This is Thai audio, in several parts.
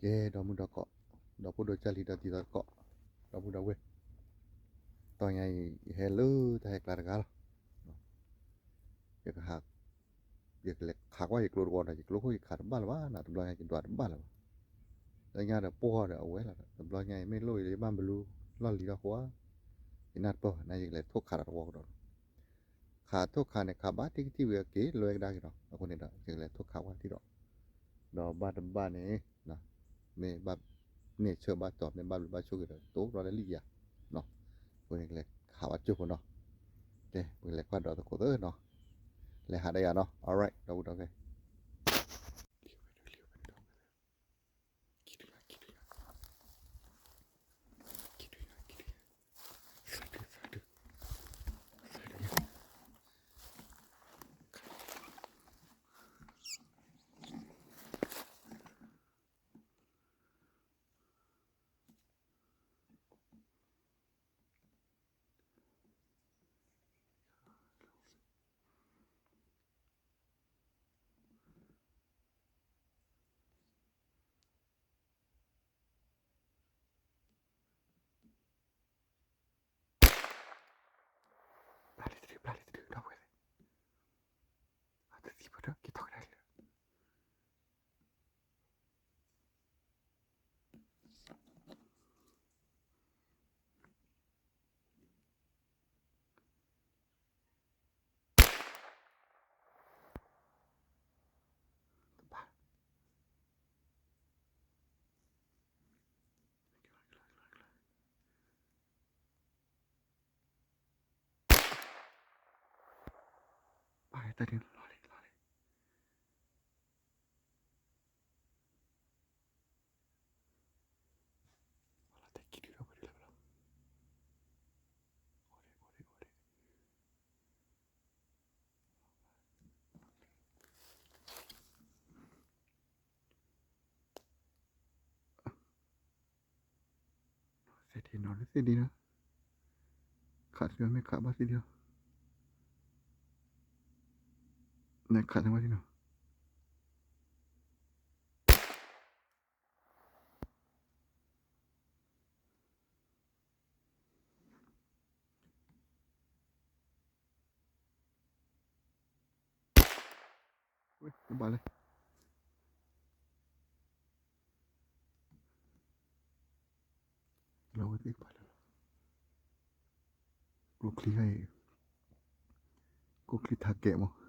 เย่ดอมุดอกเกาะดอกพุดจาริดอกติดอกเกาะดอกพุดเวตอนไงเฮลโลแต่กลารกาลอยากหักอยากเล็กหักว่าอยากลัวก่อนอยากลัวคุยขาดบ้านว่าน่ะตำรวจไงกินดวดบ้านแล้วแต่งานเดี๋ยวปวอเดี๋ยวเอาไว้ละตำรวจไงไม่ลุยเลยบ้านไม่รู้ล่อนลีดหัวอินัดป้อนายอยากเล็กทุกขาดวอกดอกขาดทุกขาดเนี่ยขาบ้านที่ที่เวียเก๋ลอยได้กี่ดอกคนเดียวอกอยากเล็กทุกขาดว่าที่ดอกดอกบ้านบ้านนี้นะ เมบ้าเนี่ยเชื่อบ้านจอบในบ้านหรือบ้านช่วยกันตุ๊กเราได้ลี่อะเนาะคนนี้เลยขาวัดจุกเนาะโอเคคนเลยคว้าดอกตะโกนเออเนาะเลยหาได้ยาเนาะ alright เราดูโอเคปลาลิตรปลาลิตรเราเว้ยอาจจะสิบเรื่องกี่ทอกได้เลย ไปแต่เดี๋ยวรอเลยรอเลยเราแต่กินเราไปเลยเราโอ้ยโอ้ยโอ้ยเสร็จทีนอนเสร็จดีนะขาดเรือไม่ขาดบ้าสิเดียว 中のอุ้ยบาเลยเราอีกไปแล้วกูคลีให้กูคลีทาเกะมั้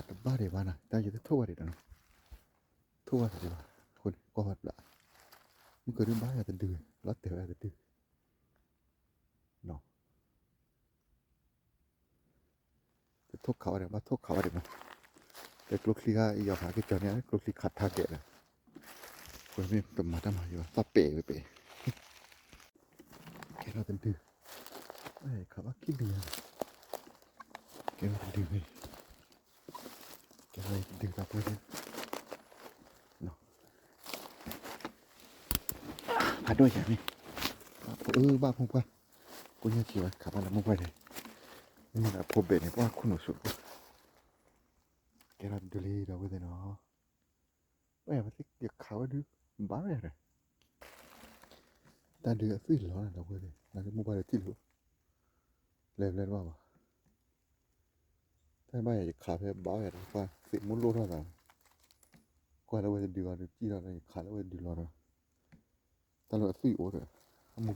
ดบ้าเดี๋ยวบ้านะแต่อยู่ที่ทั่วเดี๋ยวนะทั่วเดี๋ยวคนก็หัดละมันเกิดเรื่องบ้าอาจจะเดือดรัดเดี๋ยวอาจจะเดือดเนาะจะทุกเขาเดี๋ยวมาทุกเขาเดี๋ยวมาเด็กลูกคลีก็อีกอย่างหากิจจานี้ลูกคลีขาดทาเกะเลยคนนี้เป็นมาทำไมอยู่ป้าเป๋ไปเป๋แกเราเป็นดื้อเอ้ยขับว่ากินเดือ ดี๋ยวดึงเลยแกเลยดึงกลับเพื่อนเนาะหาด้วยใช่ไหมเออบ้าพุงว่ากูยังขี่ว่ขับมาแล้วม่งไปเลยนี่แหละผมเบ็ดเนี่ยว่าคุณหนูสุดแกรับดูเลยเราไปเยเนาะไม่มาสิเกี่ยวขาวดูบ้าเลยแต่เดืยดสิหรอนะเราไปเลยนั่นคือมึงไปเลยที่รู้เล่นเล่นว่าปะ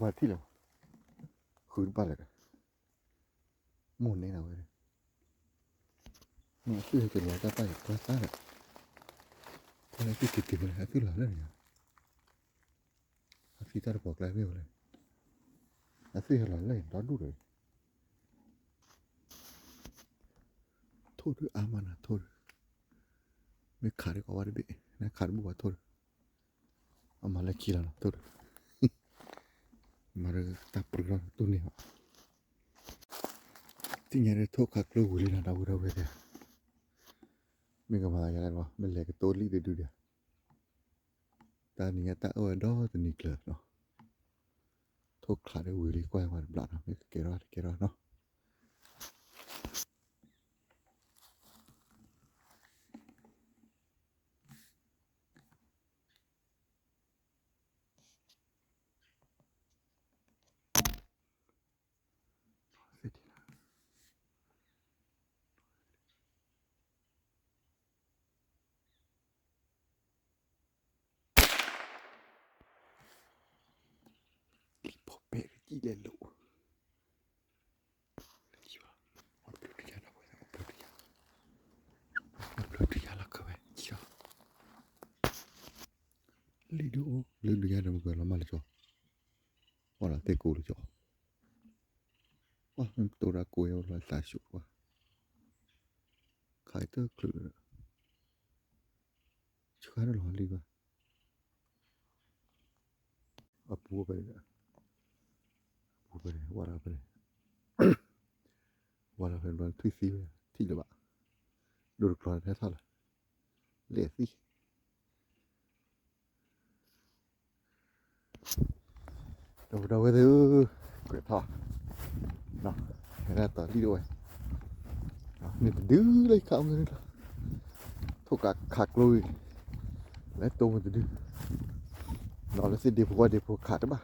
บ้าที่เราคืนไปเลยมุนนี่นะเว้ยเนี่ยสู้ให้เป็นว่าจะไปก็ซ่าเลยก็เลยที่ติดติดเลยสู้หล่อเลยเนี่ยสู้ตาบอกอะไรไม่รู้เลยสู้ให้ とる、amana とる。めかれがわるべ。ね、カルボはとる。あまりきらなとる。まるたぷらとねは。ティニャレトカクロウリナダウラウェデ。めがまだやらわ。めれがとりでどりゃ。たにやたおえどとにくらの。とかれうりこえわるぶらな。めかけろあれけろの。il est lourd. 리도 리도 nhà được gọi là mà là chỗ. Hoặc là tên cô là chỗ. Hoặc là tôi đã cô yêu là tài chủ quá. Khai tơ cự chứ khai đó là lý quá à bùa bây giờ happened? What happened? what happened when three see me? Till about. Do the crowd has all. Let's see. ดูดูก็ดูเกิดท่าเนาะแค่ต่อที่ด้วยนี่มันดื้อเลยครับนี่ทุกกักขักลยและตัวมันจะดื้อนอนแล้วสิเดี๋ยวพวกเดี๋ยวพวกขาดป่ะ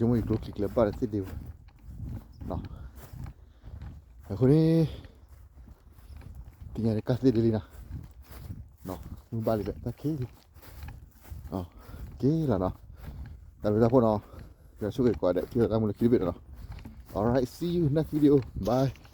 Jag ikut ju lebar, bara dia. det. Ja. Jag går det. Tänker det kastar lina. No, nu bara lite. Ta no. Ja, killa då. Där vill jag på nå. Jag såg ju kvar det. Killa där mulle kribbe då. See you next video. Bye.